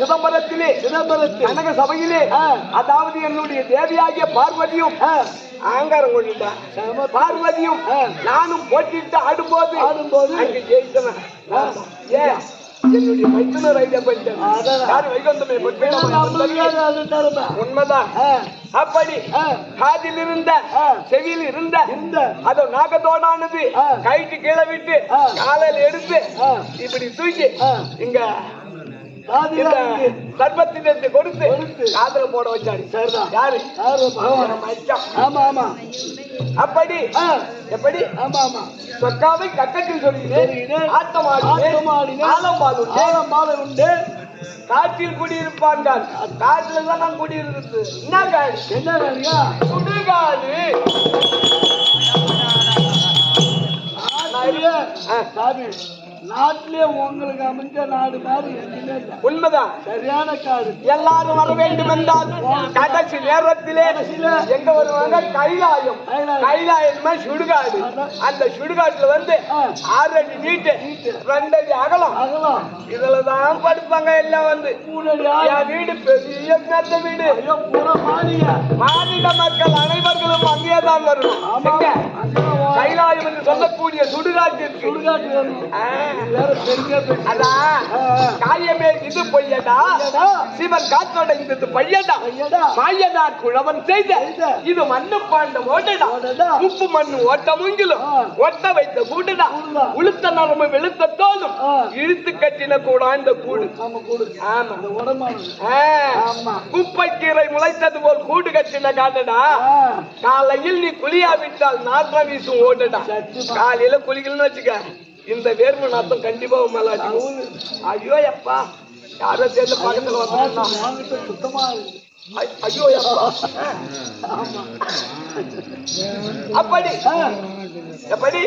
சிதம்பரத்திலே சிதம்பரத்தில் கனக சபையிலே. அதாவது என்னுடைய தேவியாகிய பார்வதியும் ஆங்காரம் கொண்டுட்டா பார்வதியும். நானும் போட்டிட்டு ஆடும்போது ஆடும்போது அங்க ஜெயித்தவன். ஏன் என்னுடைய மைத்துனர் ஐடியா பண்ணிட்டேன். யாரு வைகுந்தமே. உண்மைதான் அப்படி. காதில் இருந்த. செவியில் இருந்த. அதோ நாகத்தோடானது. கைட்டு கீழே விட்டு. காலையில எடுத்து. இப்படி தூக்கி. இங்க சர்பத்தினத்தை கொடுத்து. காதல போட வச்சாரு. சரிதான். யாரு. ஆமா ஆமா. அப்படி? எப்படி? ஆமா ஆமா. சொக்காவை கக்கத்தில் சொல்கிறேன் சொல்கிறேன். ஆட்டமாடினேன் ஆட்டமாடினேன். ஆலம்பாலுண்டேன் ஆலம் மாலை உண்டு காட்டில் குடியிருப்பான்கள் காட்டுல தான் நான் குடியிருந்தது. என்ன காடு என்ன வேலையா சுடுகாடு. சாமி. நாட்டிலே உங்களுக்கு அமைஞ்ச நாடு மாதிரி எதுவுமே இல்லை. உண்மைதான். சரியான காடு. எல்லாரும் வர வேண்டும் என்றால் கடைசி நேரத்திலே எங்க வருவாங்க? கைலாயம். கைலாயம். சுடுகாடு. அந்த சுடுகாட்டுல வந்து ஆ. ஆறு அடி நீட்டு ரெண்டு அடி அகலம். அகலாம். இதுலதான் படுப்பாங்க எல்லாம் வந்து. என் வீடு பெரிய மெத்த வீடு. மாநில மக்கள் அனைவர்களும் அங்கே தான் வரணும் கைலாயம் என்று சொல்லக்கூடிய சுடுகாட்டிற்கு. சுடுகாட்டு அதான். காயமே இது பொய்யடா. சிவன் காற்றடைந்தது பையடா ஐயடா, மாயனார் குழவன் செய்த. இது மண்ணு பாண்டம் ஓட்டடா ஓடடா. உப்பு மண்ணு ஓட்ட முங்கிலும். ஒட்ட வைத்த கூடுடா. உளுத்த நரம்பு வெளுத்த தோலும். இழுத்து கட்டின கூட. கூடு. கொடு. அந்த ஆ. ஆமா. குப்பைக்கீரை முளைத்தது போல் கூடு கட்டின காட்டடா காலையில் நீ குளியாவிட்டால் நாற்றம் வீசும் ஓடுடா. சத்தியமா. காலையில குளிக்கலன்னு வச்சுக்க. இந்த வேர்வை நாத்தம் கண்டிப்பா மேல ஐயோ அப்பா யாரோ சேர்ந்து பக்கத்துல வந்தா சுத்தமா ஐயோ அப்படி. எப்படி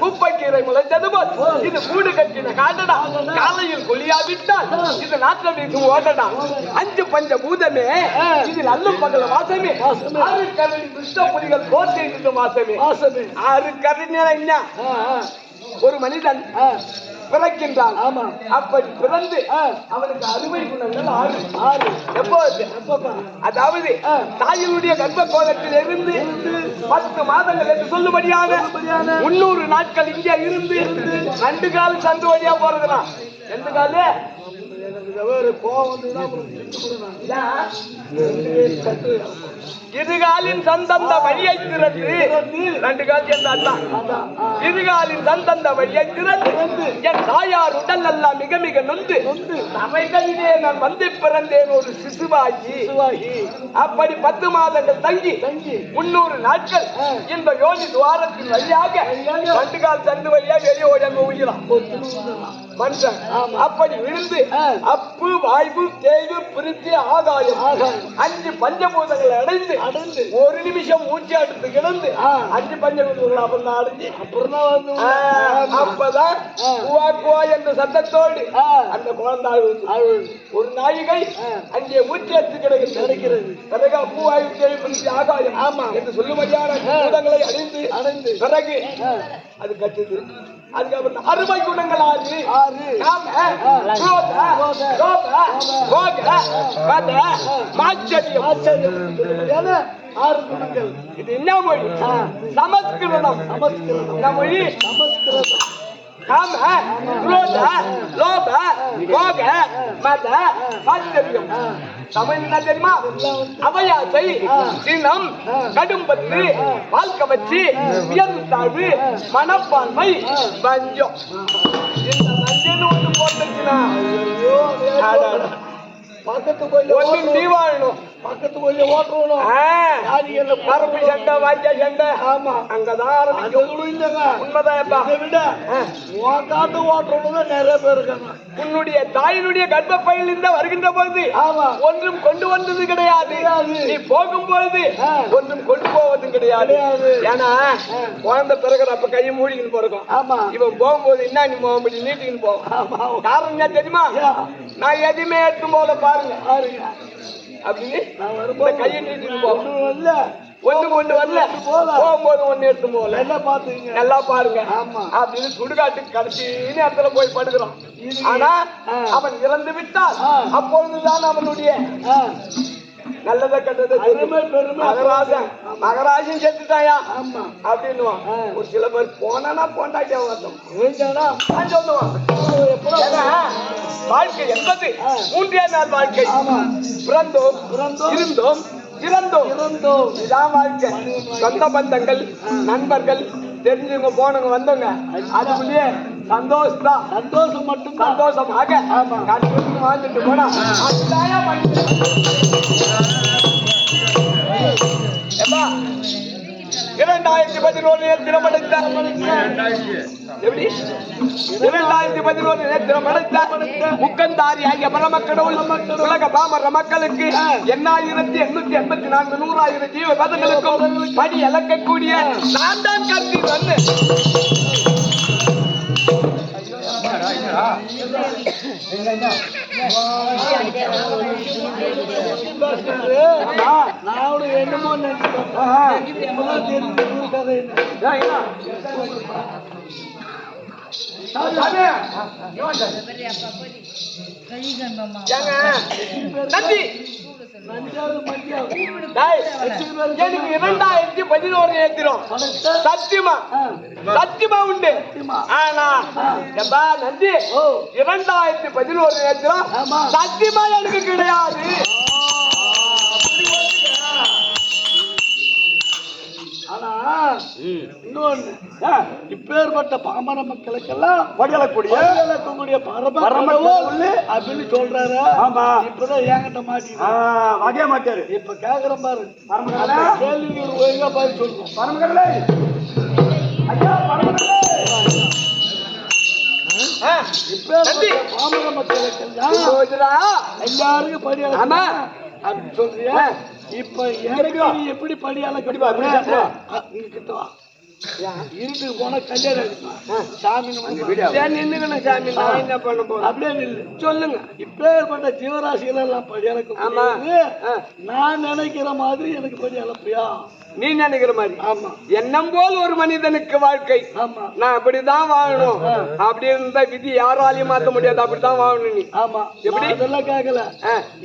குப்பைக்கீரை முளைத்தது போல். இது கூடு கட்டின காட்டடா காலையில் குளியாவிட்டால் இது நாற்றம் வீசும் ஓடடா அஞ்சு பஞ்ச பூதமே. இதில் அல்லும் பகல வாசமே. ஆறு கரடி கிருஷ்ண புலிகள் போர் செய்கின்ற வாசமே. ஆறு கரடி என்ன ஒரு மனிதன் பிறக்கின்றான் ஆமா. அப்படி பிறந்து அவனுக்கு அருமை குணங்கள் ஆறு. ஆறு. எப்போது எப்பப்பா? அதாவது. தாயினுடைய கர்ப்ப கோலத்தில் இருந்து பத்து மாதங்கள் என்று சொல்லும்படியாக முன்னூறு நாட்கள் இங்கே இருந்து ரெண்டு காலம் சந்து வழியா போறதுனா. ரெண்டு காலு? கோவம் வந்துதான் இருகாலின் சந்தந்த வழியை திறந்து ரெண்டு கால் சேர்ந்த அண்ணா அதான், இருகாலின் சந்தந்த வழியை திறந்து என் தாயார் உடல் எல்லாம் மிக மிக நொந்து நொந்து. நான் வந்து பிறந்தேன் ஒரு சிசுவாகி அப்படி பத்து மாதங்கள் தங்கி தங்கி முன்னூறு நாட்கள் இந்த யோகி துவாரத்தின் வழியாக ரெண்டு கால் சந்து வழியா வெளியே ஓடங்க உயிரான் மனுஷன். அப்படி விழுந்து அப்பு வாய்வு தேய்வு பிரித்தி ஆகாயம். அஞ்சு பஞ்சபூதங்களை அடைந்து அடைந்து ஒரு நிமிஷம் மூச்சு அடுத்து கிடந்து. அஞ்சு பஞ்சபூதங்களை அப்புறம் அடைஞ்சு அப்புறம். அப்பதான். குவா குவா என்ற சத்தத்தோடு அந்த குழந்தை. ஒரு நாயிகை. அங்கே மூச்சு எடுத்து கிடக்கிறது பிறகு தேய்வு பிரித்தி ஆகாயம் ஆமா. என்று சொல்லும்படியான பூதங்களை அடைந்து அடைந்து பிறகு அது கட்டுது அதுக்கப்புறம் அருமை குணங்கள் ஆறு. ஆறு. ஆச்சரியம் குணங்கள். இது என்ன மொழி. சமஸ்கிருதம். நமஸ்கிருதம் இந்த மொழி? நமஸ்கிருதம் காம, குரோத, லோப, போக, மத, மாச்சரியம். ஆ, தமிழ் என்ன தெரியுமா அவையாசை சினம் கடும்பத்து வாழ்க்கை வச்சு உயர்வு தாழ்வு மனப்பான்மை பஞ்சம் இந்த நஞ்சன்னு ஒண்ணு போட்டுச்சுன்னா. பக்கத்து கோயில ஒண்ணு நீ வாழணும் பக்கத்து கோயில ஓட்டுறோம் யாரிகள் கருப்பு சண்டை வாக்கிய சண்டை. ஆமா. அங்கதான் அது ஆரம்பிக்கும் இல்லைங்க உண்மைதான்ப்பா இதை விட ஆ. உன் காட்டு ஓட்டுறவங்க தான் நிறைய பேர் இருக்காங்க. உன்னுடைய தாயினுடைய கர்ப்பப்பையில் இருந்து வருகின்ற பொழுது ஆமா. ஒன்றும் கொண்டு வந்தது கிடையாது. நீ போகும்பொழுது ஆ. ஒன்றும் கொண்டு போவதும் கிடையாது. ஏன்னா குழந்தை பிறகுறப்ப கையை மூடிக்கின்னு பிறக்கும் ஆமா. இவன் போகும்போது என்ன நீ போகும்படி நீட்டிக்கின்னு போகும் ஆமா. காரணம் என்ன தெரியுமா? நான் எதுவுமே எடுத்து போல பாருங்க. பாருங்க. அப்படின்னு நான் வரும்போது கையை நீட்டின்னு போகும் ஒண்ணும் வரல. ஒண்ணு கொண்டு வரல. போகும்போது ஒண்ணு எடுத்து போகல. நல்லா பாத்துங்க நல்லா பாருங்க. ஆமா. அப்படின்னு சுடுகாட்டுக்கு கடைசி நேரத்துல போய் படுக்கிறோம். ஆனா. அவன் இறந்து விட்டால். அப்பொழுதுதான் அவனுடைய நல்லதை கண்டதை பெருமை மகராஜன் மகராஜன் செத்துட்டாயா? அப்படின்னுவான். ஒரு சில பேர் போனா இருந்தாடா நான் சொல்லுவான். வாழ்க்கை என்பது. மூன்றே நாள் வாழ்க்கை. பிறந்தோம். இருந்தோம் இறந்தோம். இறந்தோம். இதான் வாழ்க்கை. சொந்த பந்தங்கள் நண்பர்கள் தெரிஞ்சவங்க போனவங்க வந்தவங்க. அதுக்குள்ளேயே சந்தோஷம் தான் சந்தோஷம். மட்டும்தான் சந்தோஷமாக வாழ்ந்துட்டு போனா இரண்டாயிரத்தி பதினோரு தினமடைத்த எப்படி? இரண்டாயிரத்தி பதினோரு தினமடைத்த முக்கந்தாரி ஆகிய பரமக்கடவுள் உலக பாமர மக்களுக்கு எண்ணாயிரத்தி எண்ணூத்தி எண்பத்தி நான்கு நூறாயிரம் ஜீவ பதங்களுக்கும் படி இழக்கக்கூடிய நான் தான் கருதி வந்து நான் கூட என்னமோ நினைச்சேன் எனக்கு இரண்டாயிரத்தி பதினோரு ஏத்திரும். சத்தியமா? சத்தியமா உண்டு. ஆனா ஓ. இரண்டாயிரத்தி பதினோரு ஏத்திரும். சத்தியமா எனக்கு கிடையாது. இன்னொன்னு இப்பேற்பட்ட பாமர மக்களுக்கெல்லாம் படியலக்கூடிய படியலக்கூடிய பரமக்கடவுள் அப்படின்னு சொல்றாரு? ஆமா. இப்பதான் என்கிட்ட மாட்டீங்க வகைய மாட்டாரு இப்ப கேக்குறேன் பாரு. ஒரு ஒழுங்கா பதில் சொல்றோம் பரமக்கடலே ஐயா நன்றி. பாமர மக்களுக்கெல்லாம் எல்லாருக்கும் படி ஆமா. அளக்கணும் அப்படின்னு சொல்றியா? இப்ப எப்படி சாப்பிடு. இங்க கிட்ட வா இருட்டுக்கு போனா கல்யாணம் சாமி நின்னுக்கணும் சாமி நான் என்ன பண்ண போறேன் அப்படியே நில்லு. சொல்லுங்க. இப்பேற்பட்ட ஜீவராசிகள் எல்லாம் அளக்க ஆமா. நான் நினைக்கிற மாதிரி எனக்கு படி அளப்பியா நீ நினைக்கிற மாதிரி. ஆமா. எண்ணம் போல் ஒரு மனிதனுக்கு வாழ்க்கை. ஆமா. நான் அப்படிதான் வாழணும். அப்படி இருந்த விதி யாராலையும் மாத்த முடியாது. அப்படித்தான் வாழணும் நீ. ஆமா. எப்படி? நான் அதெல்லாம் கேட்கல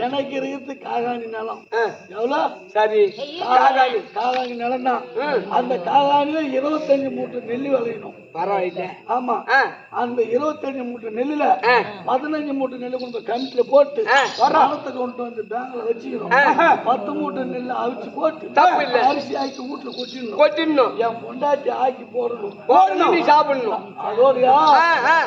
எனக்கு இருக்கிறது காகாணி நிலம். ஆ, எவ்வளோ? சரி. காகாணி. காகாணி நிலம் தான். அந்த காகாணில இருபத்தஞ்சு மூட்டை நெல்லு விளையணும். பரவாயில்ல. ஆமா. அந்த இருபத்தஞ்சு மூட்டை நெல்லுல பதினஞ்சு மூட்டை நெல்லு கொண்டு கமிட்டில போட்டு. பணத்தை கொண்டு வந்து பேங்க்ல வச்சுக்கிறோம் ஆ. பத்து மூட்டை நெல்லு அவிச்சு போட்டு தப்பு இல்ல. அரிசி ஆக்கி வீட்டுல கொட்டிடணும். கொட்டிடணும். என் பொண்டாட்டி ஆக்கி போடணும். போடணும். சாப்பிடணும். அதோடயா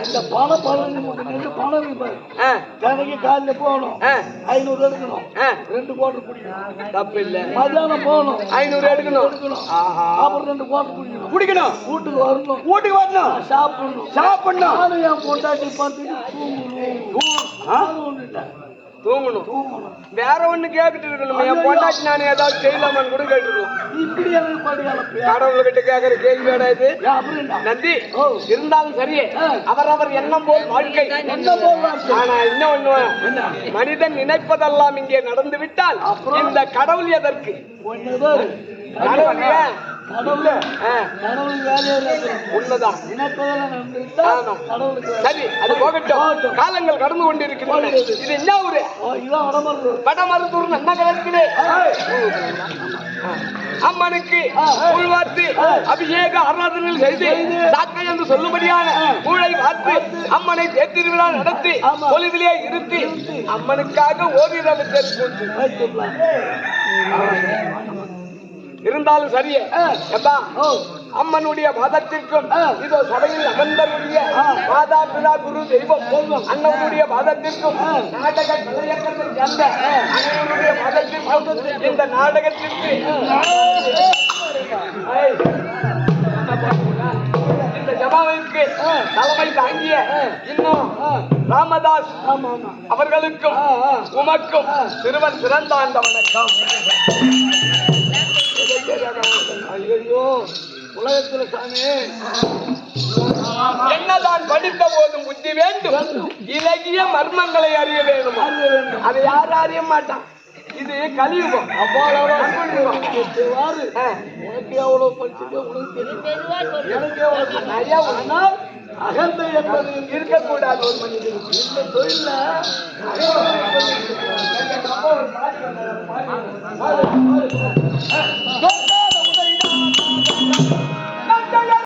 இந்த பணம் பதினஞ்சு மூட்டை நெல்லு பணம் இருக்கு பாரு. ஆ, தினைக்கு காலையில போகணும். ஐநூறு எடுக்கணும். ரெண்டு கோட்டர் குடிக்கணும். தப்பு இல்ல மத்தியானம் போகணும். ஐநூறு எடுக்கணும். அப்புறம் ரெண்டு கோட்டர் குடிக்கணும். குடிக்கணும். வீட்டுக்கு வரணும். வீட்டுக்கு வரணும். சாப்பிடணும். சாப்பிடணும். நானும் என் பொண்டாட்டி பார்த்துட்டு தூங்கணும். தூங்கணும். தூங்கணும். வேற ஒண்ணு கேட்டுட்டு இருக்கணும். என் பொண்டாட்டி நான் ஏதாவது செய்யலாமான்னு கூட கேட்டுருக்கோம். இப்படி கடவுள்கிட்ட கேக்குற கேள்வியோட இது. அப்படின்னா நந்தி ஓ. இருந்தாலும் சரியே ஆ. அவரவர் எண்ணம் போல் வாழ்க்கை. ஆனா இன்னொன்னு மனிதன் நினைப்பதெல்லாம் இங்கே நடந்து விட்டால்? இந்த கடவுள் எதற்கு? ஒண்ணுதான் உண்மைதான். சரி அது போகட்டும். காலங்கள் கடந்து கொண்டிருக்கின்றன. இது என்ன ஊரு? வடமருத்தூர் நன்னகரத்திலே அம்மனுக்கு உள்வார்த்து அபிஷேக ஆராதனை செய்து சாக்கை என்று சொல்லும்படியான கூழை வார்த்து அம்மனை தேர்திருவிழா நடத்தி. பொலிவிலே இருத்தி அம்மனுக்காக ஓரிரவு தெரிவித்து. இருந்தாலும் சரியே அம்மனுடைய பாதத்திற்கும் ஆ. இதோ சபையில் அமர்ந்தருடைய மாதா பிதா குரு தெய்வம் அண்ணனுடைய பாதத்திற்கும் நாடக சேர்ந்த அண்ணனுடைய பாதத்திற்கும் இந்த நாடகத்திற்கு. இந்த ஜபாவிற்கு தலைமை தாங்கிய இன்னும் ராமதாஸ் அவர்களுக்கும். உமக்கும் சிறுவன் சிறந்தாண்ட வணக்கம் ஐயோ உலகத்துல சாமி. என்னதான் படித்த போதும் புத்தி வேண்டும். இலகிய மர்மங்களை அறிய வேண்டும். அதை யாரும் அறிய மாட்டான் இது கலியுகம். உனக்கு எவ்வளவு படிச்சுட்டு அகந்தை என்பது இருக்கக்கூடாது. ஒரு இந்த தொழில